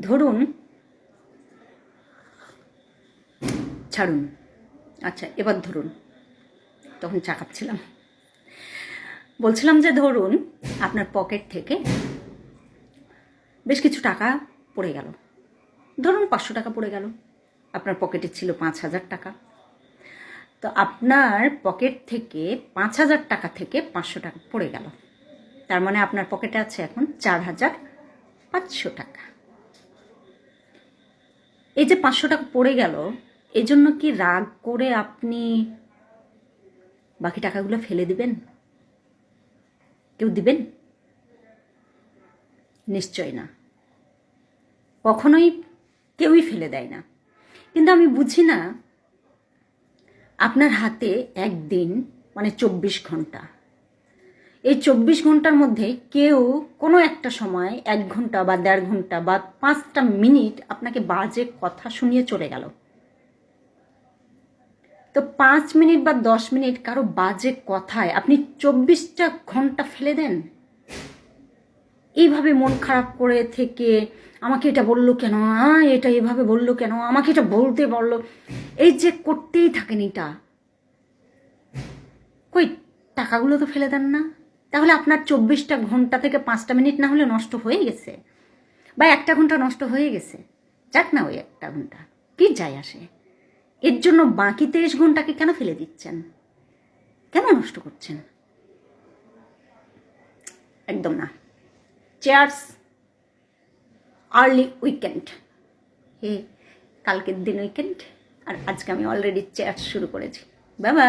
ধরুন, ছাড়ুন। আচ্ছা এবার ধরুন। তখন চাকাচ্ছিলাম বলছিলাম যে ধরুন, আপনার পকেট থেকে বেশ কিছু টাকা পড়ে গেল। ধরুন পাঁচশো টাকা পড়ে গেল। আপনার পকেটে ছিল পাঁচ হাজার টাকা। তো আপনার পকেট থেকে পাঁচ হাজার টাকা থেকে পাঁচশো টাকা পড়ে গেল। তার মানে আপনার পকেটে আছে এখন চার হাজার পাঁচশো টাকা। এই যে পাঁচশো টাকা পড়ে গেল, এই জন্য কি রাগ করে আপনি বাকি টাকাগুলো ফেলে দিবেন? কেউ দিবেন? নিশ্চয় না। কখনোই কেউই ফেলে দেয় না। কিন্তু আমি বুঝি না, আপনার হাতে একদিন মানে চব্বিশ ঘণ্টা এই চব্বিশ ঘণ্টার মধ্যে কেউ কোনো একটা সময় এক ঘণ্টা বা দেড় ঘণ্টা বা পাঁচটা মিনিট আপনাকে বাজে কথা শুনিয়ে চলে গেল। তো পাঁচ মিনিট বা দশ মিনিট কারও বাজে কথায় আপনি চব্বিশটা ঘণ্টা ফেলে দেন? এইভাবে মন খারাপ করে থেকে আমাকে এটা বলল কেন? এটা এভাবে বলল কেন? আমাকে এটা বলতে বলল। এই যে করতেই থাকেন এটা। কই, টাকাগুলো তো ফেলে দেন না? তাহলে আপনার চব্বিশটা ঘণ্টা থেকে পাঁচটা মিনিট না হলে নষ্ট হয়ে গেছে। বা একটা ঘণ্টা নষ্ট হয়ে গেছে। যাক না ওই একটা ঘণ্টা। কি যায় আসে? এর জন্য বাকি তেইশ ঘন্টাকে কেন ফেলে দিচ্ছেন? কেন নষ্ট করছেন? একদম না। চেয়ার্স আর্লি উইকেন্ড হে, কালকের দিন উইকেন্ড আর আজকে আমি অলরেডি চেয়ার্স শুরু করেছি। বাবা